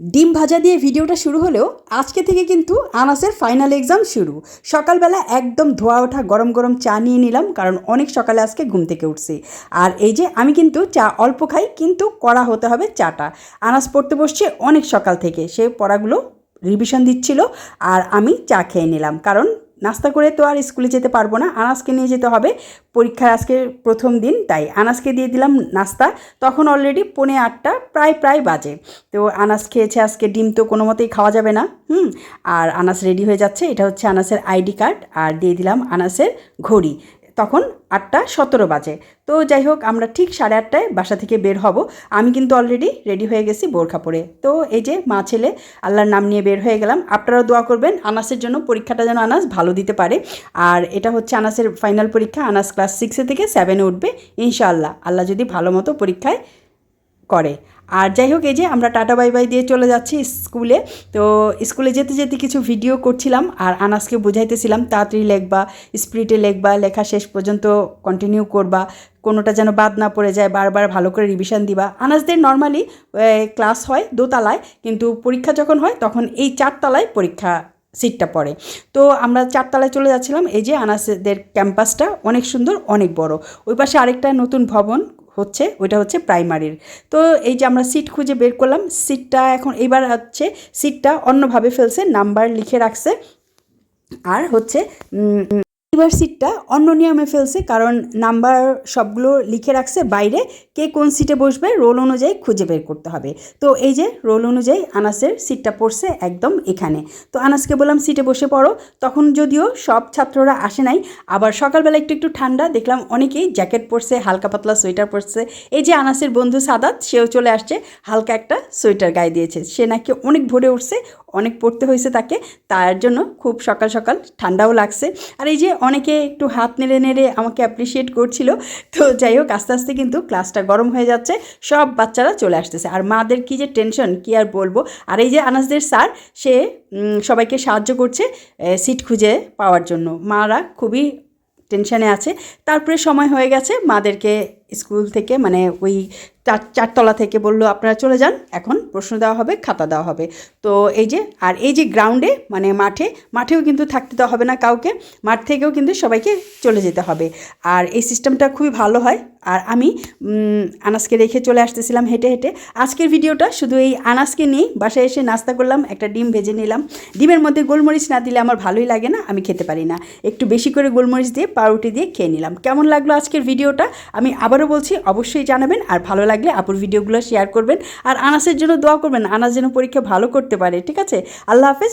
ডিম ভাজা দিয়ে ভিডিওটা শুরু হলেও আজকে থেকে কিন্তু আনাসের ফাইনাল এক্সাম শুরু। সকালবেলা একদম ধোয়া ওঠা, গরম গরম চা নিয়ে নিলাম, কারণ অনেক সকালে আজকে ঘুম থেকে উঠছি। আর এই যে আমি কিন্তু চা অল্প খাই, কিন্তু করা হতে হবে চাটা। আনাস পড়তে বসছে অনেক সকাল থেকে, সে পড়াগুলো রিভিশন দিচ্ছিল, আর আমি চা খেয়ে নিলাম, কারণ নাস্তা করে তো আর স্কুলে যেতে পারব না। আনাসকে নিয়ে যেতে হবে। পরীক্ষার আজকে প্রথম দিন, তাই আনাসকে দিয়ে দিলাম নাস্তা। তখন অলরেডি পৌনে আটটা, প্রায় প্রায় বাজে। তো আনাস খেয়েছে আজকে, ডিম তো কোনো মতেই খাওয়া যাবে না, হুম? আর আনাস রেডি হয়ে যাচ্ছে। এটা হচ্ছে আনাসের আইডি কার্ড। আর দিয়ে দিলাম আনাসের ঘড়ি। তখন আটটা সতেরো বাজে। তো যাই হোক আমরা ঠিক সাড়ে আটটায় বাসা থেকে বের হব। আমি কিন্তু অলরেডি রেডি হয়ে গেছি বোরখা পরে তো এই যে মা ছেলে, আল্লাহর নাম নিয়ে বের হয়ে গেলাম। আপনারাও দোয়া করবেন, আনাসের জন্য পরীক্ষাটা যেন আনাস ভালো দিতে পারে। আর এটা হচ্ছে আনাসের ফাইনাল পরীক্ষা, আনাস ক্লাস সিক্সে থেকে সেভেনে উঠবে, ইনশাআল্লাহ। আল্লাহ যদি ভালো মতো পরীক্ষায় করে। আর যাই হোক, এই যে আমরা টাটা বাই বাই দিয়ে চলে যাচ্ছি স্কুলে। তো স্কুলে যেতে যেতে কিছু ভিডিও করছিলাম আর আনাসকে বুঝাইতেছিলাম, তাড়াতাড়ি লেখবা স্পিরিটে লেখবা, লেখা শেষ পর্যন্ত কন্টিনিউ করবা, কোনোটা যেন বাদ না পড়ে যায়, বারবার ভালো করে রিভিশন দিবা। আনাসদের নর্মালি ক্লাস হয় দোতলায়, কিন্তু পরীক্ষা যখন হয়, তখন এই চারতলায় পরীক্ষা সিটটা পড়ে। তো আমরা চারতলায় চলে যাচ্ছিলাম, এই যে আনাসদের ক্যাম্পাসটা অনেক সুন্দর, অনেক বড়। ওই পাশে আরেকটা নতুন ভবন হচ্ছে, ওইটা হচ্ছে প্রাইমারির তো এই যে আমরা সিট খুঁজে বের করলাম সিটটা এখন এবার হচ্ছে সিটটা অন্যভাবে ফেলছে নাম্বার লিখে রাখছে। আর হচ্ছে এবার সিটটা অন্য নিয়মে ফেলছে, কারণ নাম্বার সবগুলো লিখে রাখছে বাইরে, কে কোন সিটে বসবে রোল অনুযায়ী খুঁজে বের করতে হবে। তো এই যে রোল অনুযায়ী আনাসের সিটটা পড়ছে একদম এখানে। তো আনাসকে বললাম সিটে বসে পড়ো। তখন যদিও সব ছাত্ররা আসে নাই, আবার সকালবেলা একটু একটু ঠান্ডা, দেখলাম অনেকেই জ্যাকেট পরছে, হালকা পাতলা সোয়েটার পরছে। এই যে আনাসের বন্ধু সাদাত, সেও চলে আসছে, হালকা একটা সোয়েটার গায়ে দিয়েছে। সে নাকি অনেক ভরে উঠছে অনেক পড়তে হয়েছে তাকে, তার জন্য খুব সকাল সকাল ঠান্ডাও লাগছে। আর এই যে অনেকে একটু হাত নেড়ে নেড়ে আমাকে অ্যাপ্রিসিয়েট করছিল, তো যাই হোক, আস্তে আস্তে কিন্তু ক্লাসটা গরম হয়ে যাচ্ছে, সব বাচ্চারা চলে আসতেছে। আর মাদের কি যে টেনশন কি আর বলব? আর এই যে আনাসদের স্যার সে সবাইকে সাহায্য করছে সিট খুঁজে পাওয়ার জন্য। মারা খুবই টেনশানে আছে। তারপরে সময় হয়ে গেছে, মাদেরকে স্কুল থেকে মানে ওই চার, চারতলা থেকে বলল, আপনারা চলে যান, এখন প্রশ্ন দেওয়া হবে, খাতা দেওয়া হবে। তো এই যে, আর এই যে গ্রাউন্ডে মানে মাঠে, মাঠেও কিন্তু থাকতে দেওয়া হবে না কাউকে, মাঠ থেকেও কিন্তু সবাইকে চলে যেতে হবে। আর এই সিস্টেমটা খুবই ভালো হয়। আর আমি আনাসকে রেখে চলে আসতেছিলাম হেঁটে হেঁটে। আজকের ভিডিওটা শুধু এই আনাসকে নিয়েই বাসায় এসে নাস্তা করলাম, একটা ডিম ভেজে নিলাম। ডিমের মধ্যে গোলমরিচ না দিলে আমার ভালোই লাগে না, আমি খেতে পারি না। একটু বেশি করে গোলমরিচ দিয়ে, পাউরুটি দিয়ে খেয়ে নিলাম। কেমন লাগল আজকের ভিডিওটা? আমি আবারও বলছি, অবশ্যই জানাবেন। আর ভালো লাগলে আপুর ভিডিওগুলো শেয়ার করবেন। আর আনাসের জন্য দোয়া করবেন, আনাস যেন পরীক্ষা ভালো করতে পারে, ঠিক আছে? আল্লাহ হাফেজ